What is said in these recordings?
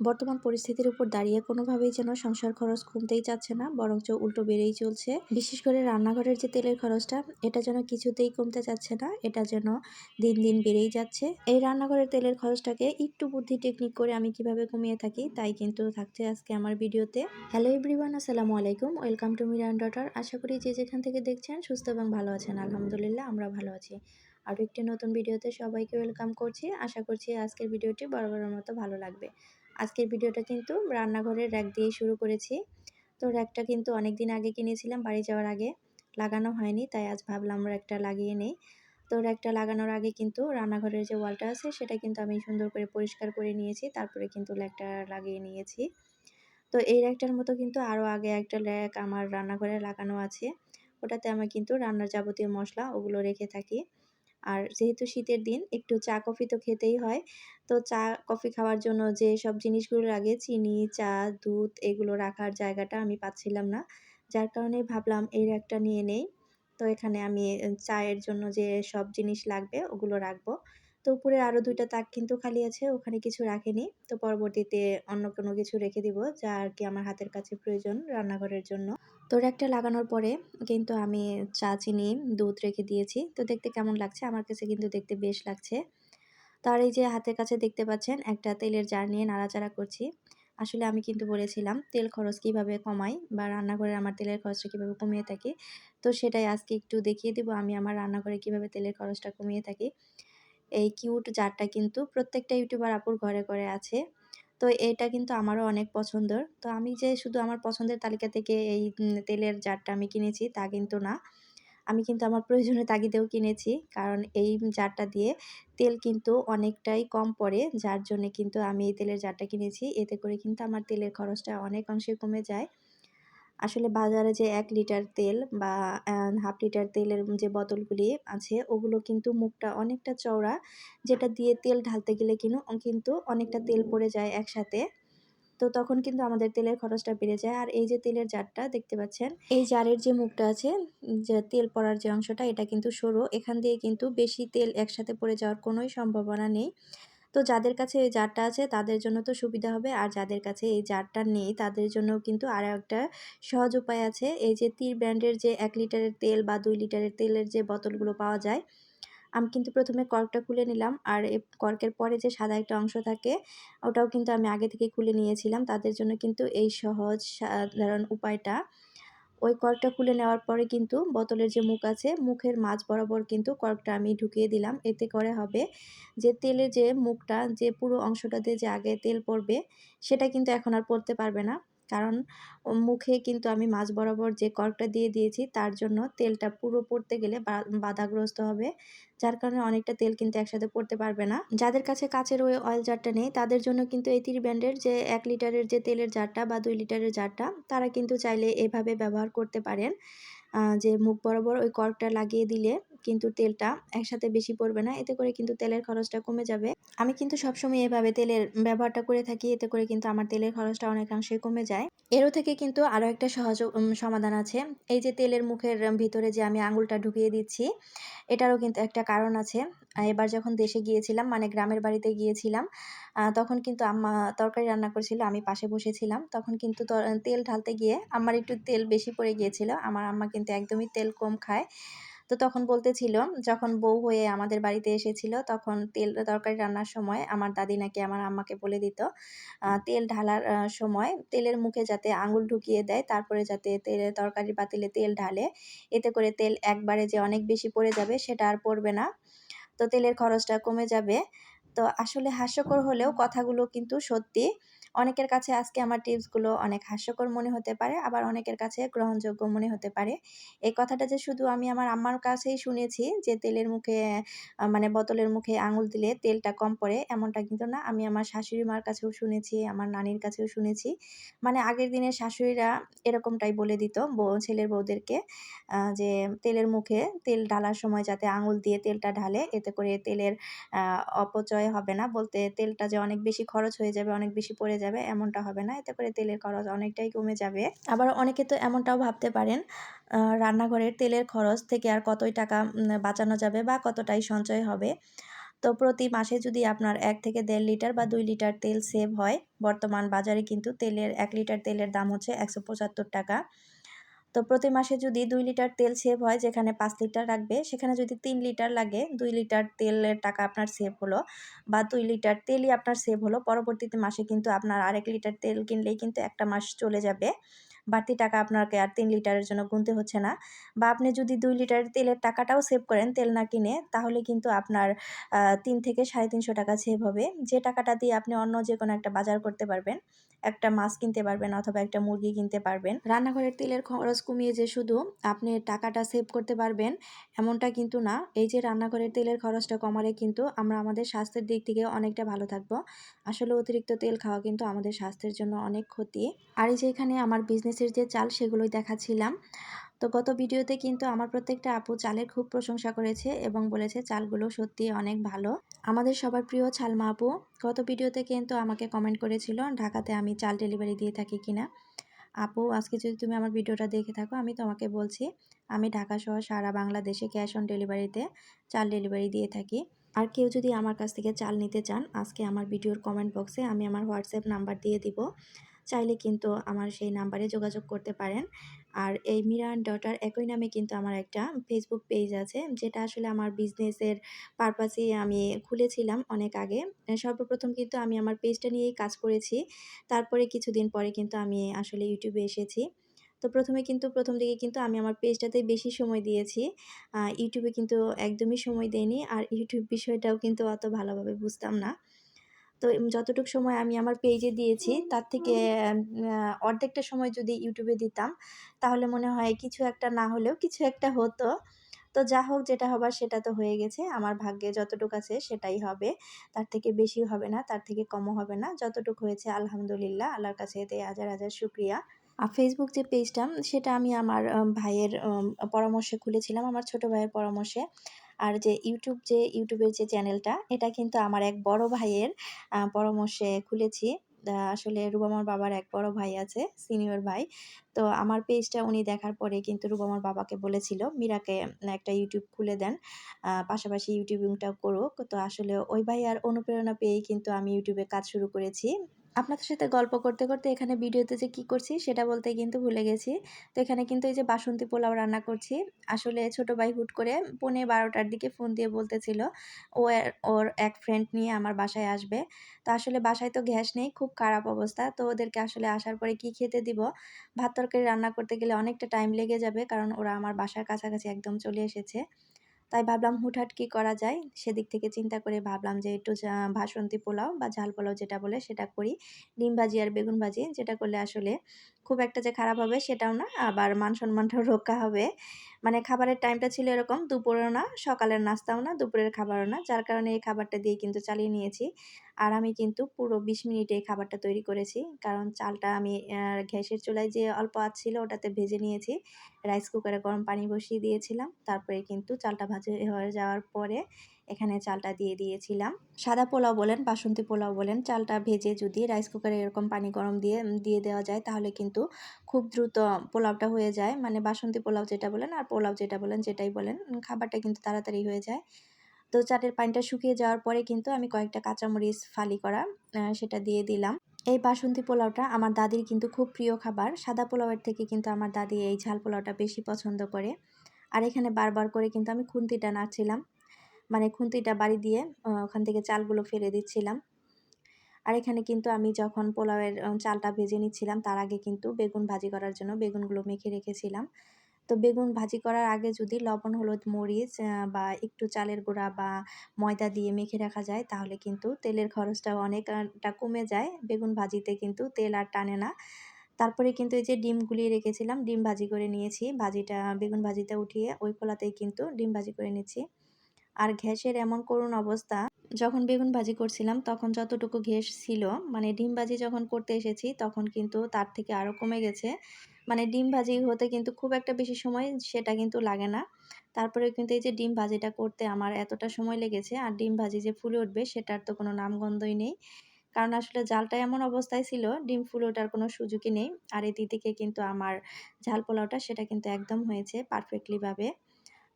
বর্তমান পরিস্থিতির উপর দাঁড়িয়ে কোনোভাবেই যেন সংসার খরচ কমতেই চাচ্ছে না, বরঞ্চ উল্টো বেড়েই চলছে। বিশেষ করে রান্নাঘরের যে তেলের খরচটা, এটা যেন কিছুতেই কমতে চাচ্ছে না, এটা যেন দিন দিন বেড়েই যাচ্ছে। এই রান্নাঘরের তেলের খরচটাকে একটু বুদ্ধি টেকনিক করে আমি কীভাবে কমিয়ে থাকি, তাই কিন্তু থাকছে আজকে আমার ভিডিওতে। হ্যালো এভরিওয়ান আসসালামু আলাইকুম ওয়েলকাম টু মিরান ডটার আশা করি যে যেখান থেকে দেখছেন সুস্থ এবং ভালো আছেন, আলহামদুলিল্লাহ আমরা ভালো আছি। আরও একটি নতুন ভিডিওতে সবাইকে ওয়েলকাম করছি। আশা করছি আজকের ভিডিওটি বরাবরের মতো ভালো লাগবে। আজকের ভিডিওটা কিন্তু রান্নাঘরের র্যাক দিয়েই শুরু করেছি। তো র্যাকটা কিন্তু অনেক দিন আগে কিনেছিলাম বাড়ি যাওয়ার আগে। লাগানো হয়নি, তাই আজ ভাবলাম র্যাকটা লাগিয়ে নেই। তো র্যাকটা লাগানোর আগে কিন্তু রান্নাঘরের যে ওয়ালটা আছে, সেটা কিন্তু আমি সুন্দর করে পরিষ্কার করে নিয়েছি, তারপরে কিন্তু র্যাকটা লাগিয়ে নিয়েছি। তো এই র্যাকটার মতো কিন্তু আরও আগে একটা র্যাক আমার রান্নাঘরে লাগানো আছে। ওটাতে আমি কিন্তু রান্নার যাবতীয় মশলা ওগুলো রেখে থাকি। আর যেহেতু শীতের দিন, একটু চা, কফি তো খেতেই হয়। তো চা, কফি খাওয়ার জন্য যে সব জিনিসগুলো লাগে, চিনি, চা, দুধ, এগুলো রাখার জায়গাটা আমি পাচ্ছিলাম না। যার কারণে ভাবলাম এর একটা নিয়ে নেই। তো এখানে আমি চায়ের জন্য যে সব জিনিস লাগবে ওগুলো রাখব। তো উপরে আরও দুইটা তাক কিন্তু খালি আছে, ওখানে কিছু রাখেনি। তো পরবর্তীতে অন্য কোনো কিছু রেখে দিব, যা আর কি আমার হাতের কাছে প্রয়োজন রান্নাঘরের জন্য। তো একটা লাগানোর পরে কিন্তু আমি চা, চিনি, দুধ রেখে দিয়েছি। তো দেখতে কেমন লাগছে? আমার কাছে কিন্তু দেখতে বেশ লাগছে। তার এই যে হাতের কাছে দেখতে পাচ্ছেন, একটা তেলের জার নিয়ে নাড়াচাড়া করছি। আসলে আমি কিন্তু বলেছিলাম, তেল খরচ কীভাবে কমাই বা রান্নাঘরে আমার তেলের খরচটা কীভাবে কমিয়ে থাকি? তো সেটাই আজকে একটু দেখিয়ে দেবো, আমি আমার রান্নাঘরে কীভাবে তেলের খরচটা কমিয়ে থাকি। এই কিউট জারটা কিন্তু প্রত্যেকটা ইউটিউবার আপুর ঘরে ঘরে আছে। তো এটা কিন্তু আমারও অনেক পছন্দের। তো আমি যে শুধু আমার পছন্দের তালিকা থেকে এই তেলের জারটা আমি কিনেছি তা কিন্তু না। আমি কিন্তু আমার প্রয়োজনের তাগিদেও কিনেছি। কারণ এই জারটা দিয়ে তেল কিন্তু অনেকটাই কম পড়ে। যার জন্য কিন্তু আমি এই তেলের জারটা কিনেছি। এতে করে কিন্তু আমার তেলের খরচটা অনেক অংশে কমে যায়। আসলে বাজারে যে এক লিটার তেল বা হাফ লিটার তেলের যে বোতলগুলি আছে, ওগুলো কিন্তু মুখটা অনেকটা চওড়া, যেটা দিয়ে তেল ঢালতে গেলে কিন্তু কিন্তু অনেকটা তেল পড়ে যায় একসাথে। তো তখন কিন্তু আমাদের তেলের খরচটা বেড়ে যায়। আর এই যে তেলের জারটা, দেখতে পাচ্ছেন? এই জারের যে মুখটা আছে, যে তেল পড়ার যে অংশটা, এটা কিন্তু সরু। এখান দিয়ে কিন্তু বেশি তেল একসাথে পড়ে যাওয়ার কোনোই সম্ভাবনা নেই। তো যাদের কাছে এই জারটা আছে তাদের জন্য তো সুবিধা হবে। আর যাদের কাছে এই জারটা নেই তাদের জন্য কিন্তু আরও একটা সহজ উপায় আছে। এই যে তীর ব্র্যান্ডের যে এক লিটারের তেল বা দুই লিটারের তেলের যে বোতলগুলো পাওয়া যায়, আমি কিন্তু প্রথমে কর্কটা খুলে নিলাম। আর এই কর্কের পরে যে সাদা একটা অংশ থাকে, ওটাও কিন্তু আমি আগে থেকে খুলে নিয়েছিলাম। তাদের জন্য কিন্তু এই সহজ সাধারণ উপায়টা। ওই কর্কটা খুলে নেওয়ার পরে কিন্তু বোতলের যে মুখ আছে, মুখের মাছ বরাবর কিন্তু কর্কটা আমি ঢুকিয়ে দিলাম। এতে করে হবে যে তেলে যে মুখটা, যে পুরো অংশটাতে যে আগে তেল পড়বে, সেটা কিন্তু এখন আর পড়তে পারবে না। কারণ, মুখে কিন্তু আমি মাছ বরাবর যে কর্কটা দিয়ে দিয়েছি, তার জন্য তেলটা পুরো পড়তে গেলে বাধাগ্রস্ত হবে। যার কারণে অনেকটা তেল কিন্তু একসাথে পড়তে পারবে না। যাদের কাছে কাচের ওই অয়েল জারটা নেই, তাদের জন্য কিন্তু এই তিরি ব্র্যান্ডের যে এক লিটারের যে তেলের জারটা বা দুই লিটারের জারটা তারা কিন্তু চাইলে এভাবে ব্যবহার করতে পারেন। যে মুখ বরাবর ওই কর্কটা লাগিয়ে দিলে কিন্তু তেলটা একসাথে বেশি পড়বে না। এতে করে কিন্তু তেলের খরচটা কমে যাবে। আমি কিন্তু সবসময় এভাবে তেলের ব্যবহারটা করে থাকি। এতে করে কিন্তু আমার তেলের খরচটা অনেকাংশে কমে যায়। এরও থেকে কিন্তু আরও একটা সহজ সমাধান আছে। এই যে তেলের মুখের ভিতরে যে আমি আঙুলটা ঢুকিয়ে দিচ্ছি, এটারও কিন্তু একটা কারণ আছে। এবার যখন দেশে গিয়েছিলাম মানে গ্রামের বাড়িতে গিয়েছিলাম তখন কিন্তু আম্মা তরকারি রান্না করেছিল, আমি পাশে বসেছিলাম। তখন কিন্তু তেল ঢালতে গিয়ে আমার একটু তেল বেশি পড়ে গিয়েছিল। আমার আম্মা কিন্তু একদমই তেল কম খায়। তো তখন বলতেছিল যখন বউ হয়ে আমাদের বাড়িতে এসেছিল, তখন তেল তরকারি রান্নার সময় আমার দাদি নাকি আমার আম্মাকে বলে দিত তেল ঢালার সময় তেলের মুখে যাতে আঙুল ঢুকিয়ে দেয়, তারপরে যাতে তেলের তরকারি পাতিলে তেল ঢালে, এতে করে তেল একবারে যে অনেক বেশি পড়ে যাবে সেটা আর পড়বে না। তো তেলের খরচটা কমে যাবে। তো আসলে হাস্যকর হলেও কথাগুলো কিন্তু সত্যি। অনেকের কাছে আজকে আমার টিপসগুলো অনেক হাস্যকর মনে হতে পারে, আবার অনেকের কাছে গ্রহণযোগ্য মনে হতে পারে। এই কথাটা যে শুধু আমি আমার আম্মার কাছেই শুনেছি যে তেলের মুখে মানে বোতলের মুখে আঙুল দিলে তেলটা কম পড়ে, এমনটা কিন্তু না। আমি আমার শাশুড়ি মার কাছেও শুনেছি, আমার নানির কাছেও শুনেছি। মানে আগের দিনের শাশুড়িরা এরকমটাই বলে দিত বউ ছেলের বউদেরকে যে তেলের মুখে তেল ঢালার সময় যাতে আঙুল দিয়ে তেলটা ঢালে, এতে করে তেলের অপচয় হবে না। বলতে তেলটা যে অনেক বেশি খরচ হয়ে যাবে, অনেক বেশি পড়ে যাবে, এমনটা হবে না। এতে করে তেলের খরচ অনেকটাই কমে যাবে। আবার অনেকে তো এমনটাও ভাবতে পারেন রান্নাঘরের তেলের খরচ থেকে আর কতই টাকা বাঁচানো যাবে বা কতটাই সঞ্চয় হবে। তো প্রতি মাসে যদি আপনার এক থেকে দেড় লিটার বা দুই লিটার তেল সেভ হয়, বর্তমান বাজারে কিন্তু তেলের, এক লিটার তেলের দাম হচ্ছে একশো পঁচাত্তর টাকা। তো প্রতি মাসে যদি দুই লিটার তেল সেভ হয়, যেখানে পাঁচ লিটার রাখবে, সেখানে যদি তিন লিটার লাগে, দুই লিটার তেলের টাকা আপনার সেভ হলো বা দুই লিটার তেলই আপনার সেভ হলো, পরবর্তীতে মাসে কিন্তু আপনার আরেক লিটার তেল কিনলেই কিন্তু একটা মাস চলে যাবে। বাড়তি টাকা আপনাকে আর তিন লিটারের জন্য গুনতে হচ্ছে না। বা আপনি যদি দুই লিটার তেলের টাকাটাও সেভ করেন, তেল না কিনে, তাহলে কিন্তু আপনার তিন থেকে সাড়ে তিনশো টাকা সেভ হবে। যে টাকাটা দিয়ে আপনি অন্য যে কোনো একটা বাজার করতে পারবেন, একটা মাছ কিনতে পারবেন অথবা একটা মুরগি কিনতে পারবেন। রান্নাঘরের তেলের খরচ কমিয়ে যে শুধু আপনি টাকাটা সেভ করতে পারবেন, এমনটা কিন্তু না। এই যে রান্নাঘরের তেলের খরচটা কমালে কিন্তু আমরা আমাদের স্বাস্থ্যের দিক থেকে অনেকটা ভালো থাকব। আসলে অতিরিক্ত তেল খাওয়া কিন্তু আমাদের স্বাস্থ্যের জন্য অনেক ক্ষতি। আর এই যে এখানে আমার বিজনেসের যে চাল সেগুলোই দেখাচ্ছিলাম। তো গত ভিডিওতে কিন্তু আমার প্রত্যেকটা আপু চালের খুব প্রশংসা করেছে এবং বলেছে চালগুলো সত্যি অনেক ভালো। আমাদের সবার প্রিয় ছালমা আপু, গত ভিডিওতে কিন্তু আমাকে কমেন্ট করেছিল ঢাকাতে আমি চাল ডেলিভারি দিয়ে থাকি কিনা। আপু, আজকে যদি তুমি আমার ভিডিওটা দেখে থাকো, আমি তোমাকে বলছি, আমি ঢাকা সহ সারা বাংলাদেশে ক্যাশ অন ডেলিভারিতে চাল ডেলিভারি দিয়ে থাকি। আর কেউ যদি আমার কাছ থেকে চাল নিতে চান, আজকে আমার ভিডিওর কমেন্ট বক্সে আমি আমার হোয়াটসঅ্যাপ নাম্বার দিয়ে দিব। চাইলে কিন্তু আমার সেই নাম্বারে যোগাযোগ করতে পারেন। আর এই মিরান ডটার একই নামে কিন্তু আমার একটা ফেসবুক পেজ আছে, যেটা আসলে আমার বিজনেসের পারপাসে আমি খুলেছিলাম অনেক আগে। সর্বপ্রথম কিন্তু আমি আমার পেজটা নিয়েই কাজ করেছি। তারপরে কিছুদিন পরে কিন্তু আমি আসলে ইউটিউবে এসেছি। তো প্রথমে কিন্তু, প্রথম দিকে কিন্তু আমি আমার পেজটাতেই বেশি সময় দিয়েছি। ইউটিউবে কিন্তু একদমই সময় দেয়নি আর ইউটিউব বিষয়টাও কিন্তু অত ভালোভাবে বুঝতাম না। তো যতটুকু সময় আমি আমার পেজে দিয়েছি, তার থেকে অর্ধেকটা সময় যদি ইউটিউবে দিতাম, তাহলে মনে হয় কিছু একটা না হলেও কিছু একটা হতো। তো যা হোক যেটা হবার সেটা তো হয়ে গেছে, আমার ভাগ্যে যতটুকু আছে সেটাই হবে। তার থেকে বেশি হবে না, তার থেকে কমও হবে না। যতটুকু হয়েছে আলহামদুলিল্লাহ, আল্লাহর কাছে এতে হাজার হাজার শুক্রিয়া। আর ফেসবুক যে পেজটা সেটা আমি আমার ভাইয়ের পরামর্শে খুলেছিলাম, আমার ছোট ভাইয়ের পরামর্শে। আর যে ইউটিউব যে ইউটিউবের যে চ্যানেলটা এটা কিন্তু আমার এক বড় ভাইয়ের পরামর্শে খুলেছি। আসলে রুবামার বাবার এক বড় ভাই আছে সিনিয়র ভাই। তো আমার পেজটা উনি দেখার পরে কিন্তু রুবামার বাবাকে বলেছিল, মীরাকে একটা ইউটিউব খুলে দেন। পাশাপাশি ইউটিউবিংটাও করুক। তো আসলে ওই ভাই আর অনুপ্রেরণা পেয়েই কিন্তু আমি ইউটিউবে কাজ শুরু করেছি। আপনাদের সাথে গল্প করতে করতে এখানে ভিডিওতে যে কি করছি সেটা বলতে কিন্তু ভুলে গেছি। তো এখানে কিন্তু এই যে বাসন্তী পোলাও রান্না করছি। আসলে ছোট ভাই হুট করে পৌনে বারোটার দিকে ফোন দিয়ে বলতেছিল, ও ওর এক ফ্রেন্ড নিয়ে আমার বাসায় আসবে। তো আসলে বাসায় তো গ্যাস নেই, খুব খারাপ অবস্থা। তো ওদেরকে আসলে আসার পরে কি খেতে দিব? ভাত তরকারি রান্না করতে গেলে অনেকটা টাইম লেগে যাবে, কারণ ওরা আমার বাসার কাছাকাছি একদম চলে এসেছে। তাই ভাবলাম হুটহাট কী করা যায়? সেদিক থেকে চিন্তা করে ভাবলাম যে একটু ভাসন্তী পোলাও বা ঝাল পোলাও যেটা বলে সেটা করি। ডিম ভাজি আর বেগুন ভাজি যেটা করলে আসলে খুব একটা যে খারাপ হবে সেটাও না। আবার মান সম্মানটাও রক্ষা হবে। মানে খাবারের টাইমটা ছিল এরকম দুপুরেও না, সকালের নাস্তাও না, দুপুরের খাবারও না। যার কারণে এই খাবারটা দিয়ে কিন্তু চালিয়ে নিয়েছি। আর আমি কিন্তু পুরো বিশ মিনিটে এই খাবারটা তৈরি করেছি। কারণ চালটা আমি গ্যাসের চুলায় যে অল্প আঁচ ছিল ওটাতে ভেজে নিয়েছি। রাইস কুকারে গরম পানি বসিয়ে দিয়েছিলাম। তারপরে কিন্তু চালটা ভাজে হয়ে যাওয়ার পরে এখানে চালটা দিয়ে দিয়েছিলাম। সাদা পোলাও বলেন, বাসন্তী পোলাও বলেন, চালটা ভেজে যদি রাইস কুকারে এরকম পানি গরম দিয়ে দিয়ে দেওয়া যায়, তাহলে কিন্তু খুব দ্রুত পোলাওটা হয়ে যায়। মানে বাসন্তী পোলাও যেটা বলেন আর পোলাও যেটা বলেন, যেটাই বলেন, খাবারটা কিন্তু তাড়াতাড়ি হয়ে যায়। তো চাটের পানিটা শুকিয়ে যাওয়ার পরে কিন্তু আমি কয়েকটা কাঁচামরিচ ফালি করা সেটা দিয়ে দিলাম। এই বাসন্তী পোলাওটা আমার দাদির কিন্তু খুব প্রিয় খাবার। সাদা পোলাওয়ের থেকে কিন্তু আমার দাদি এই ঝাল পোলাওটা বেশি পছন্দ করে। আর এখানে বারবার করে কিন্তু আমি খুন্তিটা নাড়ছিলাম। মানে খুন্তিটা বাড়ি দিয়ে ওখান থেকে চালগুলো ফেলে দিচ্ছিলাম। আর এখানে কিন্তু আমি যখন পোলাওয়ের চালটা ভেজে নিচ্ছিলাম, তার আগে কিন্তু বেগুন ভাজি করার জন্য বেগুনগুলো মেখে রেখেছিলাম। তো বেগুন ভাজি করার আগে যদি লবণ, হলুদ, মরিচ বা একটু চালের গুঁড়া বা ময়দা দিয়ে মেখে রাখা যায়, তাহলে কিন্তু তেলের খরচটা অনেকটা কমে যায়। বেগুন ভাজিতে কিন্তু তেল আর টানে না। তারপরে কিন্তু এই যে ডিম গুলিয়ে রেখেছিলাম, ডিম ভাজি করে নিয়েছি। ভাজিটা, বেগুন ভাজিটা উঠিয়ে ওই খোলাতেই কিন্তু ডিম ভাজি করে নিচ্ছি। আর ঘ্যাসের এমন করুণ অবস্থা, যখন বেগুন ভাজি করছিলাম, তখন যতটুকু ঘেস ছিল মানে ডিম ভাজি যখন করতে এসেছি, তখন কিন্তু তার থেকে আরও কমে গেছে। মানে ডিম ভাজি হতে কিন্তু খুব একটা বেশি সময় সেটা কিন্তু লাগে না। তারপরে কিন্তু এই যে ডিম ভাজিটা করতে আমার এতটা সময় লেগেছে, আর ডিম ভাজি যে ফুলে উঠবে, সেটার তো কোনো নামগন্ধই নেই। কারণ আসলে জালটা এমন অবস্থায় ছিল, ডিম ফুলে ওঠার কোনো সুযোগই নেই, আর এই দিদিকে কিন্তু আমার ঝাল পোলাওটা সেটা কিন্তু একদম হয়েছে পারফেক্টলিভাবে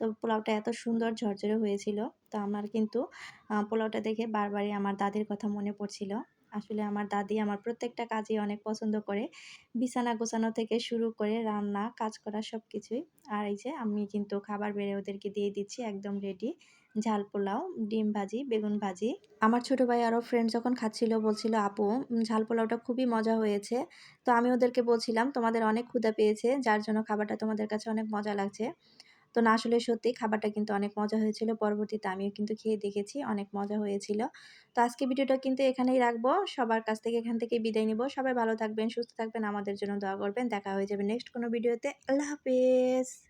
তো পোলাওটা এত সুন্দর ঝরঝরে হয়েছিল। তো আমার কিন্তু পোলাওটা দেখে বারবারই আমার দাদির কথা মনে পড়ছিল। আসলে আমার দাদি আমার প্রত্যেকটা কাজই অনেক পছন্দ করে। বিছানা গোছানো থেকে শুরু করে রান্না, কাজ করা সব কিছুই আর এই যে আমি কিন্তু খাবার বেড়ে ওদেরকে দিয়ে দিচ্ছি একদম রেডি ঝাল পোলাও, ডিম ভাজি, বেগুন ভাজি। আমার ছোট ভাই আরও ফ্রেন্ড যখন খাচ্ছিল বলছিল, আপু ঝাল পোলাওটা খুবই মজা হয়েছে। তো আমি ওদেরকে বলছিলাম, তোমাদের অনেক ক্ষুধা পেয়েছে, যার জন্য খাবারটা তোমাদের কাছে অনেক মজা লাগছে। তো না আসলে সত্যি খাবারটা কিন্তু অনেক মজা হয়েছিল। পরবর্তীতে আমিও কিন্তু খেয়ে দেখেছি, অনেক মজা হয়েছিল। তো আজকে ভিডিওটা কিন্তু এখানেই রাখব। সবার কাছ থেকে এখান থেকে বিদায় নিব। সবাই ভালো থাকবেন, সুস্থ থাকবেন। আমাদের জন্য দোয়া করবেন। দেখা হয়ে যাবে নেক্সট কোনো ভিডিওতে। আল্লাহ হাফেজ।